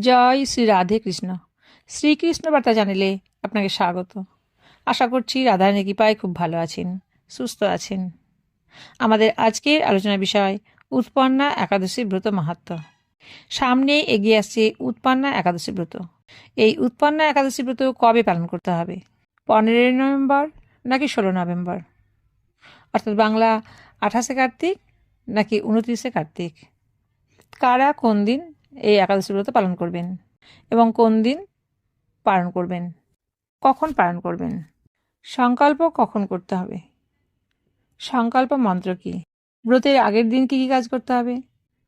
জয় শ্রী রাধে কৃষ্ণ। শ্রীকৃষ্ণ বার্তা জানিলে আপনাকে স্বাগত। আশা করছি রাধারানী কৃপায় খুব ভালো আছেন, সুস্থ আছেন। আমাদের আজকের আলোচনা বিষয়, উৎপন্না একাদশী ব্রত মাহাত্ম। সামনে এগিয়ে আসছে উৎপন্না একাদশী ব্রত। এই উৎপন্না একাদশী ব্রত কবে পালন করতে হবে? পনেরোই নভেম্বর নাকি ষোলো নভেম্বর? অর্থাৎ বাংলা আঠাশে কার্তিক নাকি উনত্রিশে কার্তিক? কারা কোন দিন এই একাদশী ব্রত পালন করবেন এবং কোন দিন পালন করবেন? কখন পালন করবেন? সংকল্প কখন করতে হবে? সংকল্প মন্ত্র কি? ব্রতের আগের দিন কী কী কাজ করতে হবে?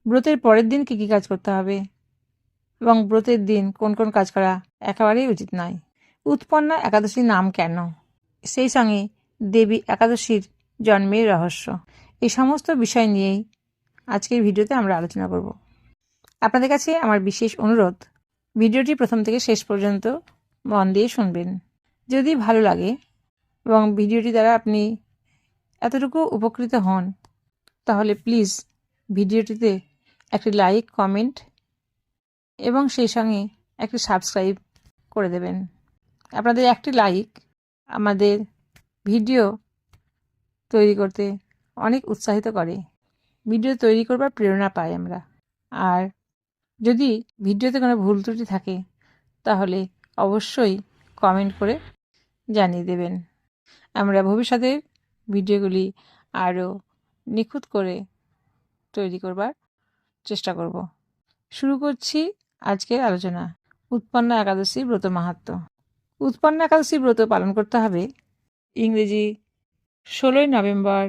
ব্রতের পরের দিন কী কী কাজ করতে হবে? এবং ব্রতের দিন কোন কোন কাজ করা একেবারেই উচিত নয়। উৎপন্ন একাদশীর নাম কেন? সেই সঙ্গে দেবী একাদশীর জন্মের রহস্য। এই সমস্ত বিষয় নিয়েই আজকের ভিডিওতে আমরা আলোচনা করব। আপনাদের কাছে আমার বিশেষ অনুরোধ। ভিডিওটি প্রথম থেকে শেষ পর্যন্ত মন দিয়ে শুনবেন। যদি ভালো লাগে এবং ভিডিওটি দ্বারা আপনি এতটুকু উপকৃত হন, তাহলে প্লিজ ভিডিওটিতে একটি লাইক, কমেন্ট এবং সেই সঙ্গে একটি সাবস্ক্রাইব করে দেবেন। আপনাদের একটি লাইক আমাদের ভিডিও তৈরি করতে অনেক উৎসাহিত করে। ভিডিও তৈরি করবার প্রেরণা পাই আমরা। আর যদি ভিডিওতে কোনো ভুল ত্রুটি থাকে, তাহলে অবশ্যই কমেন্ট করে জানিয়ে দেবেন। আমরা ভবিষ্যতের ভিডিওগুলি আরও নিখুঁত করে তৈরি করবার চেষ্টা করব। শুরু করছি আজকের আলোচনা। উৎপন্ন একাদশী ব্রত মাহাত্ম। উৎপন্ন একাদশী ব্রত পালন করতে হবে ইংরেজি ষোলোই নভেম্বর,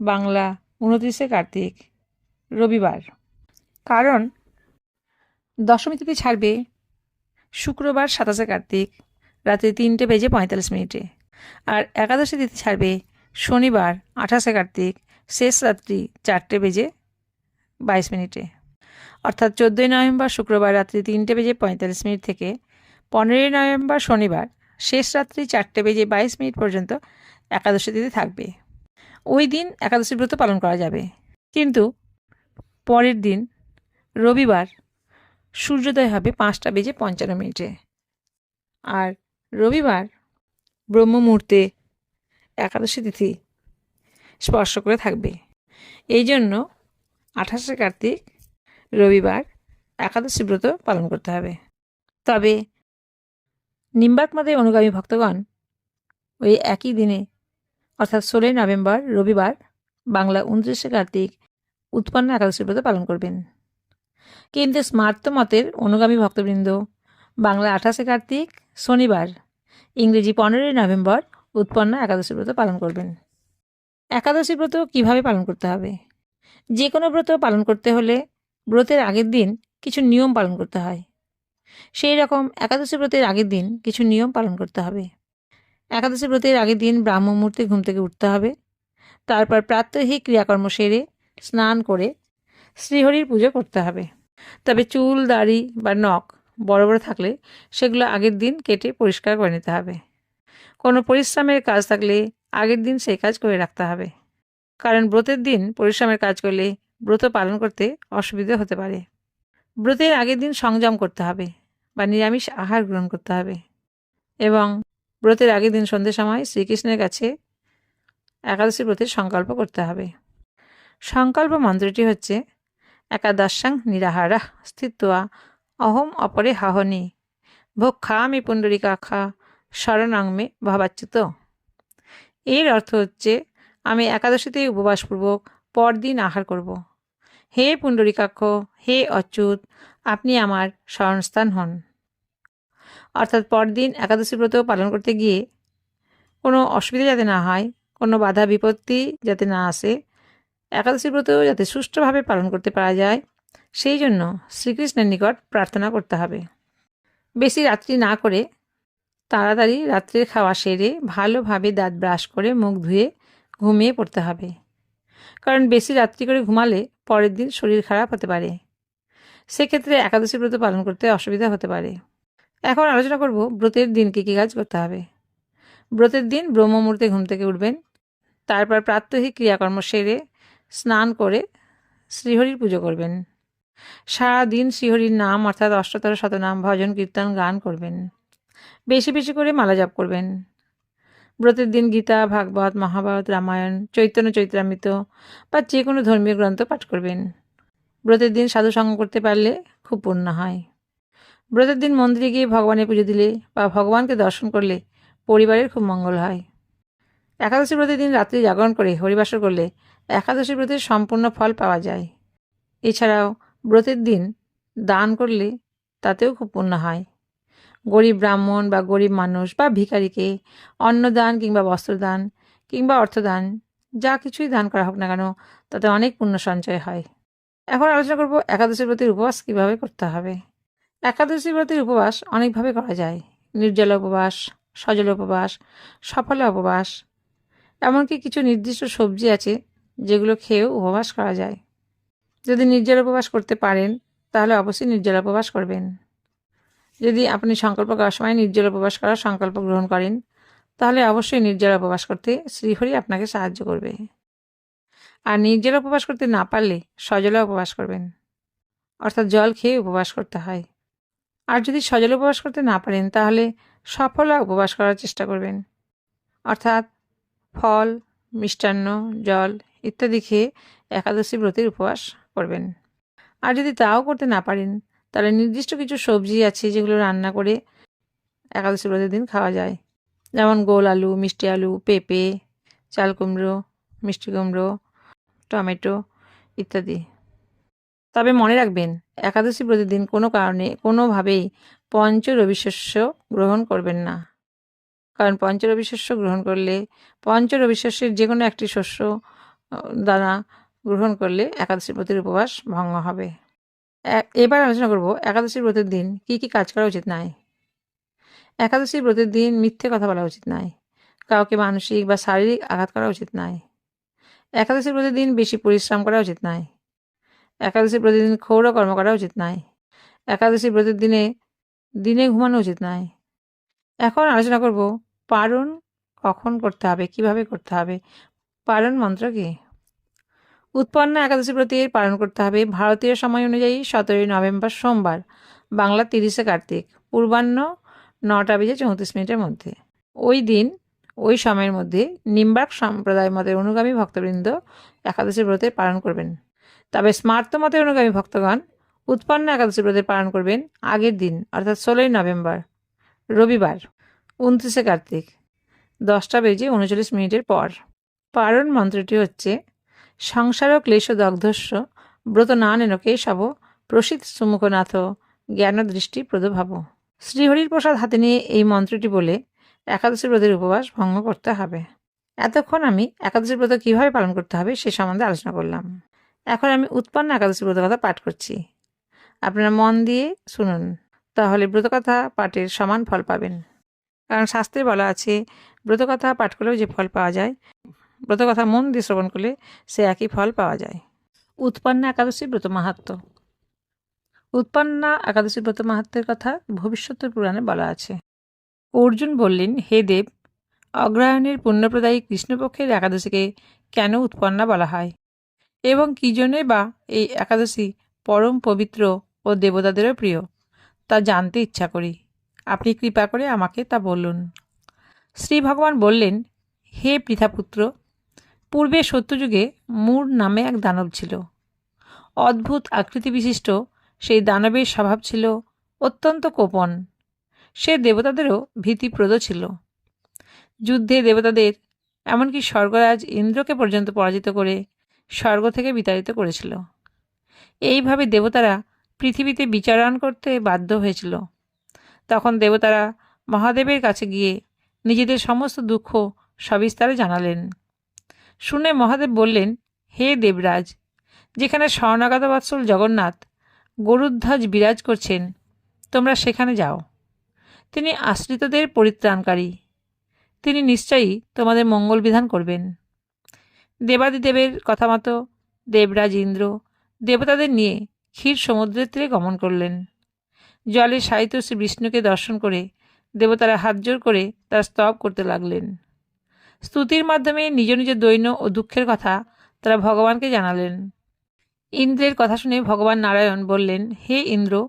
বাংলা উনত্রিশে কার্তিক, রবিবার। কারণ দশমী তিথি ছাড়বে? শুক্রবার সাতাশে কার্তিক, রাত্রি তিনটে বেজে পঁয়তাল্লিশ মিনিটে। আর একাদশী তিথি ছাড়বে শনিবার আঠাশে কার্তিক, শেষ রাত্রি চারটে বেজে বাইশ মিনিটে। অর্থাৎ চোদ্দোই নভেম্বর শুক্রবার রাত্রি তিনটে বেজে পঁয়তাল্লিশ মিনিট থেকে পনেরোই নভেম্বর শনিবার শেষ রাত্রি চারটে বেজে বাইশ মিনিট পর্যন্ত একাদশী তিথি থাকবে। ওই দিন একাদশী ব্রত পালন করা যাবে। কিন্তু পরের দিন রবিবার সূর্যোদয় হবে পাঁচটা বেজে পঞ্চান্ন মিনিটে। আর রবিবার ব্রহ্ম মুহূর্তে একাদশী তিথি স্পর্শ করে থাকবে। এই জন্য আঠাশে কার্তিক রবিবার একাদশী ব্রত পালন করতে হবে। তবে নিম্বাক মতে অনুগামী ভক্তগণ ওই একই দিনে, অর্থাৎ ষোলোই নভেম্বর রবিবার বাংলা উনত্রিশে কার্তিক উৎপন্ন একাদশী ব্রত পালন করবেন। কিন্তু স্মার্ত মতের অনুগামী ভক্তবৃন্দ। বাংলা আঠাশে কার্তিক, শনিবার। ইংরেজি পনেরোই নভেম্বর, উৎপন্ন একাদশী ব্রত পালন করবেন। একাদশী ব্রত কীভাবে পালন করতে হবে? যে কোনো ব্রত পালন করতে হলে ব্রতের আগের দিন কিছু নিয়ম পালন করতে হয়। সেই রকম একাদশী ব্রতের আগের দিন কিছু নিয়ম পালন করতে হবে। একাদশী ব্রতের আগের দিন ব্রাহ্ম মুহূর্তে ঘুম থেকে উঠতে হবে। তারপর প্রাত্যহিক ক্রিয়াকর্ম সেরে স্নান করে শ্রীহরির পুজো করতে হবে। তবে চুল, দাড়ি বা নখ বড় বড় থাকলে সেগুলো আগের দিন কেটে পরিষ্কার করে নিতে হবে। কোনো পরিশ্রমের কাজ থাকলে আগের দিন সেই কাজ করে রাখতে হবে। কারণ ব্রতের দিন পরিশ্রমের কাজ করলে ব্রত পালন করতে অসুবিধা হতে পারে। ব্রতের আগের দিন সংযম করতে হবে বা নিরামিষ আহার গ্রহণ করতে হবে এবং ব্রতের আগের দিন সন্ধ্যের সময় শ্রীকৃষ্ণের কাছে একাদশী ব্রতের সংকল্প করতে হবে। সংকল্প মন্ত্রটি হচ্ছে একাদশাং নিরাহারা স্থিত্বা অহম অপরে হাহনি। ভক্ষামি পুণ্ডরিকাক্ষা শরণাংমে ভাবাচ্যুত। এর অর্থ হচ্ছে, আমি একাদশীতে উপবাসপূর্বক পরদিন আহার করব। হে পুণ্ডরিকাক্ষ, হে অচ্যুত, আপনি আমার স্মরণস্থান হন। অর্থাৎ পরদিন একাদশী ব্রত পালন করতে গিয়ে কোনো অসুবিধা যাতে না হয়, কোনো বাধা বিপত্তি যাতে না আসে একাদশী ব্রত যাতে সুষ্ঠুভাবে পালন করতে পারা যায়, সেই জন্য শ্রীকৃষ্ণের নিকট প্রার্থনা করতে হবে। বেশি রাত্রি না করে তাড়াতাড়ি রাত্রের খাওয়া সেরে ভালোভাবে দাঁত ব্রাশ করে মুখ ধুয়ে ঘুমিয়ে পড়তে হবে। কারণ বেশি রাত্রি করে ঘুমালে পরের দিন শরীর খারাপ হতে পারে। সেক্ষেত্রে একাদশী ব্রত পালন করতে অসুবিধা হতে পারে। এখন আলোচনা করব ব্রতের দিন কী কী কাজ করতে হবে। ব্রতের দিন ব্রহ্ম মুহূর্তে ঘুম থেকে উঠবেন, তারপর প্রাত্যহিক ক্রিয়াকর্ম সেরে স্নান করে শ্রীহরির পুজো করবেন। সারাদিন শ্রীহরির নাম অর্থাৎ অষ্টতর শতনাম, ভজন, কীর্তন, গান করবেন। বেশি বেশি করে মালা জপ করবেন। ব্রতের দিন গীতা, ভাগবত, মহাভারত, রামায়ণ, চৈতন্য চৈত্রামৃত বা যে কোনো ধর্মীয় গ্রন্থ পাঠ করবেন। ব্রতের দিন সাধু সঙ্গ করতে পারলে খুব পুণ্য হয়। ব্রতের দিন মন্দিরে গিয়ে ভগবানের পুজো দিলে বা ভগবানকে দর্শন করলে পরিবারের খুব মঙ্গল হয়। একাদশী ব্রতের দিন রাত্রি জাগরণ করে হরিবাসর করলে একাদশী ব্রতের সম্পূর্ণ ফল পাওয়া যায়। এছাড়াও ব্রতের দিন দান করলে তাতেও খুব পুণ্য হয়। গরিব ব্রাহ্মণ বা গরিব মানুষ বা ভিখারিকে অন্নদান কিংবা বস্ত্রদান কিংবা অর্থদান যা কিছুই দান করা হোক না কেন, তাতে অনেক পুণ্য সঞ্চয় হয়। এখন আলোচনা করব একাদশী ব্রতের উপবাস কীভাবে করতে হবে। একাদশী ব্রতের উপবাস অনেকভাবে করা যায়। নির্জলা উপবাস, সজল উপবাস, সফলা উপবাস, এমনকি কিছু নির্দিষ্ট সবজি আছে যেগুলো খেয়েও উপবাস করা যায়। যদি নির্জলা উপবাস করতে পারেন, তাহলে অবশ্যই নির্জলা উপবাস করবেন। যদি আপনি সংকল্প করার সময় নির্জলা উপবাস করার সংকল্প গ্রহণ করেন, তাহলে অবশ্যই নির্জলা উপবাস করতে শ্রীহরি আপনাকে সাহায্য করবে। আর নির্জলা উপবাস করতে না পারলে সজলা উপবাস করবেন। অর্থাৎ জল খেয়ে উপবাস করতে হয়। আর যদি সজল উপবাস করতে না পারেন, তাহলে সফলা উপবাস করার চেষ্টা করবেন। অর্থাৎ ফল, মিষ্টান্ন, জল ইত্যাদি খেয়ে একাদশী ব্রতের উপবাস করবেন। আর যদি তাও করতে না পারেন, তাহলে নির্দিষ্ট কিছু সবজি আছে যেগুলো রান্না করে একাদশী ব্রতের দিন খাওয়া যায়। যেমন গোল আলু, মিষ্টি আলু, পেঁপে, চাল কুমড়ো, মিষ্টি কুমড়ো, টমেটো ইত্যাদি। তবে মনে রাখবেন, একাদশী ব্রতের দিন কোনো কারণে, কোনোভাবেই পঞ্চ রবিশস্য গ্রহণ করবেন না। কারণ পঞ্চ রবিশস্য গ্রহণ করলে পঞ্চ রবিশস্যের যে কোনো একটি শস্য দানা গ্রহণ করলে একাদশী ব্রতের উপবাস ভঙ্গ হবে। এবার আলোচনা করব একাদশী ব্রতের দিন কি কি কাজ করা উচিত নয়। একাদশী ব্রতের দিন মিথ্যে কথা বলা উচিত নয়। কাউকে মানসিক বা শারীরিক আঘাত করা উচিত নয়। একাদশী ব্রতের দিন বেশি পরিশ্রম করা উচিত নয়। একাদশী প্রতিদিন ক্ষৌর কর্ম করা উচিত নয়। একাদশী ব্রতের দিনে দিনে ঘুমানো উচিত নয়। এখন আলোচনা করব পারণ কখন করতে হবে, কীভাবে করতে হবে পারণ মন্ত্র কি? উৎপন্ন একাদশী ব্রতের পালন করতে হবে। ভারতীয় সময় অনুযায়ী সতেরোই নভেম্বর সোমবার, বাংলা তিরিশে কার্তিক, পূর্বাহ্ন নটা বেজে চৌত্রিশ মিনিটের মধ্যে। ওই দিন, ওই সময়ের মধ্যে নিম্বার্ক সম্প্রদায় মতের অনুগামী ভক্তবৃন্দ একাদশী ব্রতের পালন করবেন। তবে স্মার্ত মতের অনুগামী ভক্তগণ উৎপন্ন একাদশী ব্রতের পালন করবেন আগের দিন, অর্থাৎ ষোলোই নভেম্বর, রবিবার, উনত্রিশে কার্তিক, দশটা বেজে উনচল্লিশ মিনিটের পর। পারণ মন্ত্রটি হচ্ছে সংসার ক্লেশ দগ্ধস্য, ব্রত না নেন কেশব প্রসিদ্ধ সুমুখনাথ জ্ঞান দৃষ্টি প্রদভাব শ্রীহরির প্রসাদ হাতে নিয়ে এই মন্ত্রটি বলে একাদশী ব্রতের উপবাস ভঙ্গ করতে হবে। এতক্ষণ আমি একাদশী ব্রত কীভাবে পালন করতে হবে সে সম্বন্ধে আলোচনা করলাম। এখন আমি উৎপন্ন একাদশী ব্রত কথা পাঠ করছি। আপনারা মন দিয়ে শুনুন, তাহলে ব্রতকথা পাঠের সমান ফল পাবেন। কারণ শাস্ত্রে বলা আছে ব্রতকথা পাঠ করলেও যে ফল পাওয়া যায় ব্রতকথা মন দিয়ে শ্রবণ করলে সে একই ফল পাওয়া যায়। উৎপন্ন একাদশী ব্রত মাহাত্ম। উৎপন্না একাদশী ব্রত মাহাত্মের কথা ভবিষ্যতের পুরাণে বলা আছে। অর্জুন বললেন, হে দেব, অগ্রহায়ণের পুণ্যপ্রদায়ী কৃষ্ণপক্ষের একাদশীকে কেন উৎপন্না বলা হয়? এবং কী জন্যে বা এই একাদশী পরম পবিত্র ও দেবতাদেরও প্রিয়? তা জানতে ইচ্ছা করি। আপনি কৃপা করে আমাকে তা বলুন। শ্রী ভগবান বললেন, হে পৃথাপুত্র পূর্বে সত্যযুগে মূর নামে এক দানব ছিল। অদ্ভুত আকৃতি বিশিষ্ট সেই দানবের স্বভাব ছিল অত্যন্ত কোপন। সে দেবতাদেরও ভীতিপ্রদ ছিল। যুদ্ধে দেবতাদের, এমনকি স্বর্গরাজ ইন্দ্রকে পর্যন্ত পরাজিত করে স্বর্গ থেকে বিতাড়িত করেছিল। এইভাবে দেবতারা পৃথিবীতে বিচারণ করতে বাধ্য হয়েছিল। তখন দেবতারা মহাদেবের কাছে গিয়ে নিজেদের সমস্ত দুঃখ সবিস্তারে জানালেন। শুনে মহাদেব বললেন, হে দেবরাজ, যেখানে স্বর্ণাগত বৎসল জগন্নাথ গরুধ্বজ বিরাজ করছেন, তোমরা সেখানে যাও। তিনি আশ্রিতদের পরিত্রাণকারী। তিনি নিশ্চয়ই তোমাদের মঙ্গল বিধান করবেন। দেবাদিদেবের কথা মতো দেবরাজ ইন্দ্র দেবতাদের নিয়ে ক্ষীর সমুদ্রের তীরে গমন করলেন। জলে সাহিত্য শ্রী বিষ্ণুকে দর্শন করে দেবতারা হাত জোর করে তার স্তব করতে লাগলেন। স্তুতির মাধ্যমে নিজ নিজ দৈন্য ও দুঃখের কথা তারা ভগবানকে জানালেন। ইন্দ্রের কথা শুনে ভগবান নারায়ণ বললেন, হে ইন্দ্র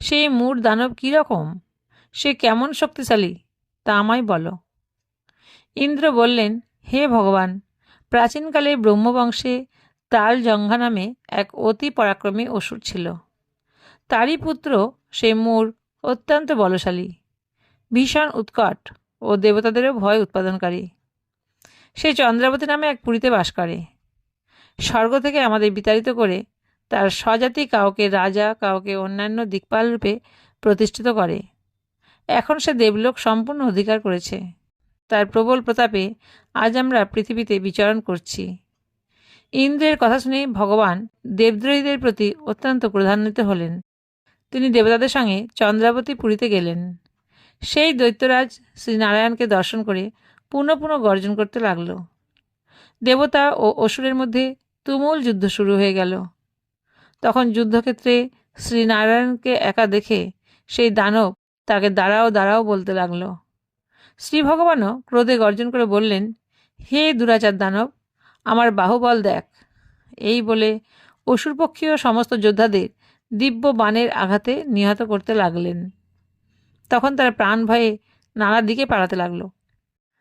সেই মূর দানব কী রকম? সে কেমন শক্তিশালী? তা আমায় বলো। ইন্দ্র বললেন, হে ভগবান, প্রাচীনকালে ব্রহ্মবংশে তাল জঙ্ঘা নামে এক অতি পরাক্রমী অসুর ছিল। তারই পুত্র সে মূর অত্যন্ত বলশালী, ভীষণ উৎকট ও দেবতাদেরও ভয় উৎপাদনকারী। সে চন্দ্রাবতী নামে এক পুরীতে বাস করে। স্বর্গ থেকে আমাদের বিতাড়িত করে তার স্বজাতি কাউকে রাজা, কাউকে অন্যান্য দিকপাল রূপে প্রতিষ্ঠিত করে। এখন সে দেবলোক সম্পূর্ণ অধিকার করেছে। তার প্রবল প্রতাপে আজ আমরা পৃথিবীতে বিচরণ করছি। ইন্দ্রের কথা শুনে ভগবান দেবদ্রোহীদের প্রতি অত্যন্ত প্রধান্বিত হলেন। তিনি দেবতাদের সঙ্গে চন্দ্রাবতী পুরীতে গেলেন। সেই দৈত্যরাজ শ্রীনারায়ণকে দর্শন করে পুনঃ পুনঃ গর্জন করতে লাগল। দেবতা ও অসুরের মধ্যে তুমুল যুদ্ধ শুরু হয়ে গেল। তখন যুদ্ধক্ষেত্রে শ্রীনারায়ণকে একা দেখে সেই দানব তাকে দাঁড়াও দাঁড়াও বলতে লাগল। শ্রী ভগবানও ক্রোধে গর্জন করে বললেন, হে দুরাচার দানব, আমার বাহুবল দেখ। এই বলে অসুরপক্ষীয় সমস্ত যোদ্ধাদের দিব্য বাণের আঘাতে নিহত করতে লাগলেন। তখন তারা প্রাণ ভয়ে নানা দিকে পালাতে লাগল।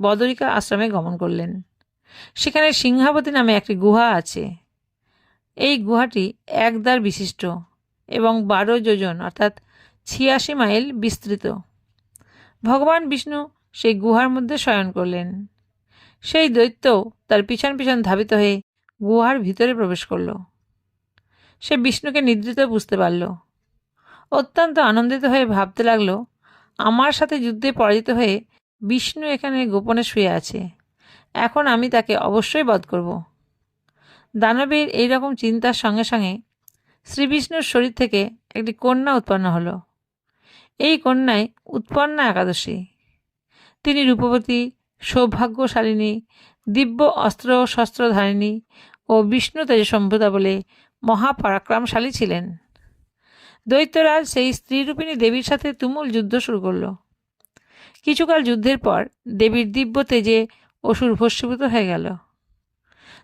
বদরিকা আশ্রমে গমন করলেন। সেখানে সিংহাবতী নামে একটি গুহা আছে। এই গুহাটি একদার বিশিষ্ট এবং বারো যোজন, অর্থাৎ ছিয়াশি মাইল বিস্তৃত। ভগবান বিষ্ণু সেই গুহার মধ্যে শয়ন করলেন। সেই দৈত্য তার পিছন পিছন ধাবিত হয়ে গুহার ভিতরে প্রবেশ করল। সে বিষ্ণুকে নিদ্রিত বুঝতে পারল। অত্যন্ত আনন্দিত হয়ে ভাবতে লাগল, আমার সাথে যুদ্ধে পরাজিত হয়ে বিষ্ণু এখানে গোপনে শুয়ে আছে। এখন আমি তাকে অবশ্যই বধ করব। দানবের এই রকম চিন্তার সঙ্গে সঙ্গে শ্রীবিষ্ণুর শরীর থেকে একটি কন্যা উৎপন্ন হলো। এই কন্যায় উৎপন্না একাদশী। তিনি রূপবতী, সৌভাগ্যশালিনী, দিব্য অস্ত্র শস্ত্রধারিণী ও বিষ্ণু তেজ তেজসম্ভূতা বলে মহাপরাক্রমশালী ছিলেন। দৈত্যরাজ সেই স্ত্রীরূপিণী দেবীর সাথে তুমুল যুদ্ধ শুরু করল। কিছুকাল যুদ্ধের পর দেবীর দিব্য তেজে অসুর ভস্মীভূত হয়ে গেল।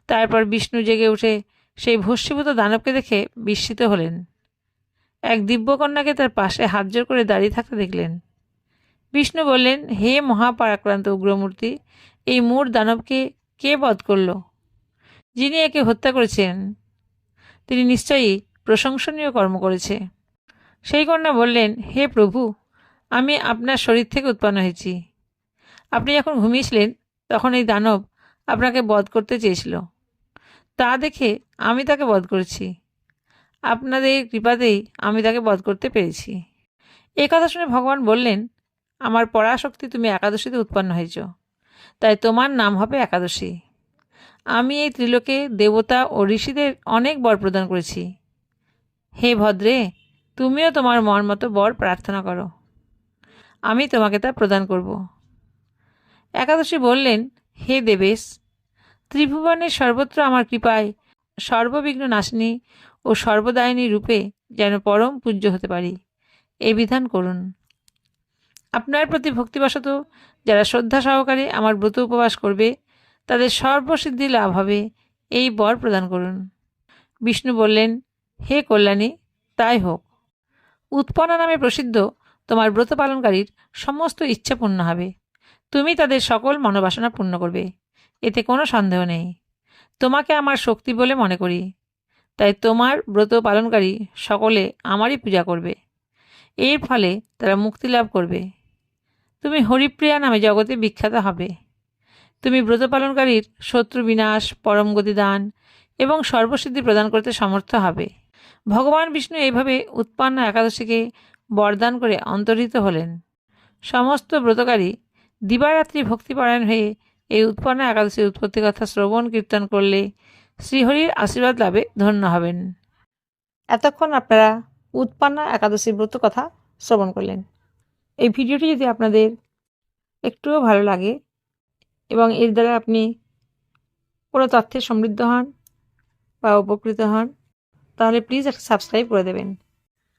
তারপর বিষ্ণু জেগে উঠে সেই ভস্মীভূত দানবকে দেখে বিস্মিত হলেন। এক দিব্যকন্যাকে তার পাশে হাত জোর করে দাঁড়িয়ে থাকতে দেখলেন। বিষ্ণু বললেন, হে মহাপরাক্রান্ত উগ্রমূর্তি, এই মূর দানবকে কে বধ করল? যিনি একে হত্যা করেছেন, তিনি নিশ্চয়ই প্রশংসনীয় কর্ম করেছে। সেই কন্যা বললেন, হে প্রভু আমি আপনার শরীর থেকে উৎপন্ন হয়েছি। আপনি যখন ঘুমিয়েছিলেন, তখন এই দানব আপনাকে বধ করতে চেয়েছিল। তা দেখে আমি তাকে বধ করেছি। আপনাদের কৃপাতেই আমি তাকে বধ করতে পেরেছি। এ কথা শুনে ভগবান বললেন, আমার পরাশক্তি তুমি একাদশীতে উৎপন্ন হয়েছ, তাই তোমার নাম হবে একাদশী। আমি এই ত্রিলোকে দেবতা ও ঋষিদের অনেক বর প্রদান করেছি। হে ভদ্রে, তুমিও তোমার মন মতো বর প্রার্থনা করো। আমি তোমাকে তা প্রদান করব। একাদশী বললেন, হে দেবেশ, ত্রিভুবনের সর্বত্র আমার কৃপায় সর্ববিঘ্ন নাশিনী ও সর্বদায়িনী রূপে যেন পরম পূজ্য হতে পারি। এ বিধান করুন। আপনার প্রতি ভক্তিবশত যারা শ্রদ্ধা সহকারে আমার ব্রত উপবাস করবে, তাদের সর্বসিদ্ধি লাভ হবে, এই বর প্রদান করুন। বিষ্ণু বললেন, হে কল্যাণী, তাই হোক। উৎপন্না নামে প্রসিদ্ধ তোমার ব্রত পালনকারীর সমস্ত ইচ্ছা পূর্ণ হবে। তুমি তাদের সকল মনোবাসনা পূর্ণ করবে। এতে কোনো সন্দেহ নেই। তোমাকে আমার শক্তি বলে মনে করি। তাই তোমার ব্রত পালনকারী সকলে আমারই পূজা করবে। এর ফলে তারা মুক্তি লাভ করবে। তুমি হরিপ্রিয়া নামে জগতে বিখ্যাত হবে। তুমি ব্রত পালনকারীর শত্রু বিনাশ, পরম গতিদান এবং সর্বসিদ্ধি প্রদান করতে সমর্থ হবে। ভগবান বিষ্ণু এইভাবে উৎপন্ন একাদশীকে বরদান করে অন্তর্হিত হলেন। সমস্ত ব্রতকারী দিবারাত্রি ভক্তিপরায়ণ হয়ে এই উৎপন্ন একাদশীর উৎপত্তি কথা শ্রবণ কীর্তন করলে শ্রীহরির আশীর্বাদ লাভে ধন্য হবেন। এতক্ষণ আপনারা উৎপন্না একাদশীর ব্রত কথা শ্রবণ করলেন। এই ভিডিওটি যদি আপনাদের একটুও ভালো লাগে এবং এর দ্বারা আপনি কোনো তথ্যে সমৃদ্ধ হন বা উপকৃত হন, তাহলে প্লিজ একটা সাবস্ক্রাইব করে দেবেন।